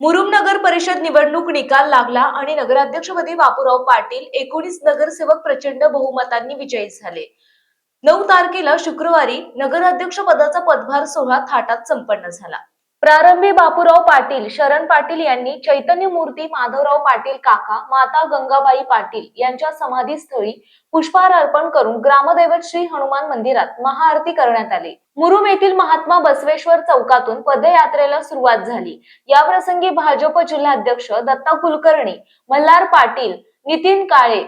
मुरुम नगर परिषद निवडणूक निकाल लागला आणि नगराध्यक्षपदी बापूराव पाटील एकोणीस नगरसेवक प्रचंड बहुमतांनी विजयी झाले. नऊ तारखेला शुक्रवारी नगराध्यक्ष पदाचा पदभार सोहळा थाटात संपन्न झाला. प्रारंभी बापूराव पाटील शरण पाटील यांनी चैतन्य मूर्ती माधवराव पाटील काका माता गंगाबाई पाटील यांच्या समाधीस्थळी पुष्पहार अर्पण करून ग्रामदैवत श्री हनुमान मंदिरात महाआरती करण्यात आली. मुरुम येथील महात्मा बसवेश्वर चौकातून पदयात्रेला सुरुवात झाली. या प्रसंगी भाजप जिल्हाध्यक्ष दत्ता कुलकर्णी मल्हार पाटील नितीन काळे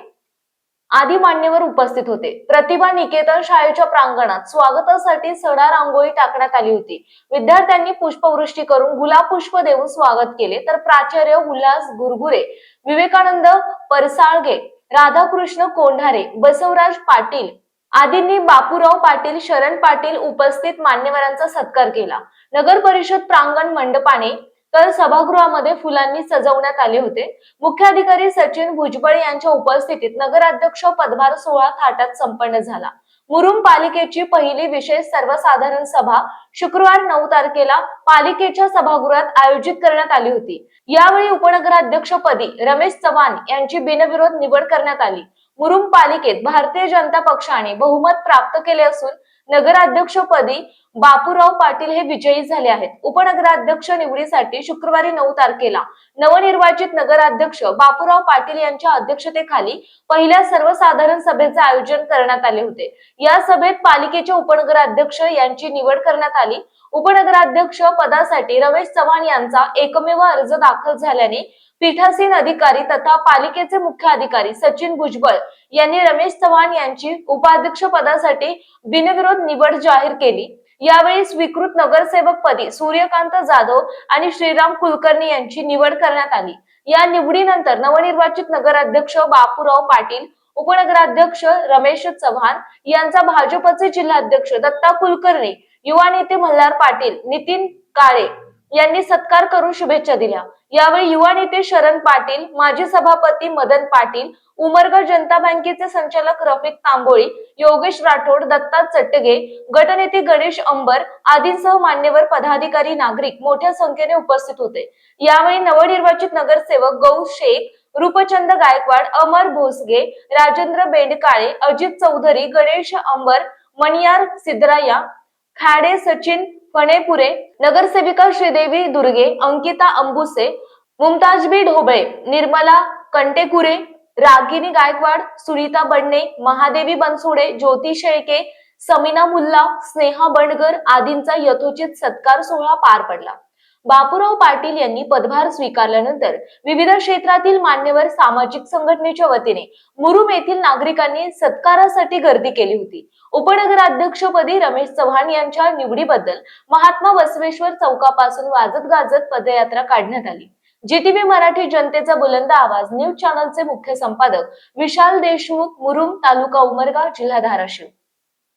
आदी मान्यवर उपस्थित होते. प्रतिभा निकेतन शाळेच्या प्रांगणात स्वागतासाठी सडा रांगोळी टाकण्यात आली होती. विद्यार्थ्यांनी पुष्पवृष्टी करून गुलाब पुष्प देऊन स्वागत केले. तर प्राचार्य उल्हास गुरगुरे विवेकानंद परसाळगे राधाकृष्ण कोंढारे बसवराज पाटील आदींनी बापूराव पाटील शरण पाटील उपस्थित मान्यवरांचा सत्कार केला. नगर परिषद प्रांगण मंडपाने तर सभागृहामध्ये फुलांनी सजवण्यात आले होते. मुख्याधिकारी सचिन भुजबळ यांच्या उपस्थितीत नगराध्यक्ष पदभार सोहळा थाटात संपन्न झाला. मुरुम पालिकेची पहिली विशेष सर्वसाधारण सभा शुक्रवार नऊ तारखेला पालिकेच्या सभागृहात आयोजित करण्यात आली होती. यावेळी उपनगराध्यक्षपदी रमेश चव्हाण यांची बिनविरोध निवड करण्यात आली. मुरुम पालिकेत भारतीय जनता पक्षाने बहुमत प्राप्त केले असून नगराध्यक्षपदी बापूराव पाटील हे विजयी झाले आहेत. उपनगराध्यक्ष निवडीसाठी शुक्रवारी नऊ तारखेला नवनिर्वाचित नगराध्यक्ष बापूराव पाटील यांच्या अध्यक्षतेखाली पहिल्या सर्वसाधारण सभेचे आयोजन करण्यात आले होते. या सभेत पालिकेचे उपनगराध्यक्ष यांची निवड करण्यात आली. उपनगराध्यक्ष पदासाठी रमेश चव्हाण यांचा एकमेव अर्ज दाखल झाल्याने पीठासीन अधिकारी तथा पालिकेचे मुख्य अधिकारी सचिन भुजबळ यांनी रमेश चव्हाण यांची उपाध्यक्ष पदासाठी बिनविरोध निवड जाहीर केली. यावेळी स्वीकृत नगरसेवक पदी सूर्यकांत जाधव आणि श्रीराम कुलकर्णी यांची निवड करण्यात आली. या निवडीनंतर नवनिर्वाचित नगराध्यक्ष बापूराव पाटील उपनगराध्यक्ष रमेश चव्हाण यांचा भाजपचे जिल्हाध्यक्ष दत्ता कुलकर्णी युवा नेते मल्हार पाटील नितीन काळे यांनी सत्कार करून शुभेच्छा दिल्या. यावेळी युवा नेते शरण पाटील माजी सभापती मदन पाटील उमरगड जनता बँकेचे संचालक रफिक तांबोळी योगेश राठोड दत्ता चट्टगे गटनेते गणेश अंबर आदींसह मान्यवर पदाधिकारी नागरिक मोठ्या संख्येने उपस्थित होते. यावेळी नवनिर्वाचित नगरसेवक गौ शेख रूपचंद गायकवाड अमर भोसगे राजेंद्र बेंडकाळे अजित चौधरी गणेश अंबर मणियार सिद्धराया खाडे सचिन फणेपुरे नगरसेविका श्रीदेवी दुर्गे अंकिता अंबुसे मुमताजबी ढोबळे निर्मला कंटेकुरे रागिनी गायकवाड सुनीता बडणे महादेवी बनसोडे ज्योती शेळके समीना मुल्ला स्नेहा बंडगर आदींचा यथोचित सत्कार सोहळा पार पडला. बापूराव पाटील यांनी पदभार स्वीकारल्यानंतर विविध क्षेत्रातील मान्यवर सामाजिक संघटनेच्या वतीने मुरुम येथील नागरिकांनी सत्कारासाठी गर्दी केली होती. उपनगराध्यक्षपदी रमेश चव्हाण यांच्या निवडीबद्दल महात्मा बसवेश्वर चौकापासून वाजत गाजत पदयात्रा काढण्यात आली. जीटीव्ही मराठी जनतेचा बुलंद आवाज न्यूज चॅनलचे मुख्य संपादक विशाल देशमुख मुरुम तालुका उमरगा जिल्हा धाराशिव.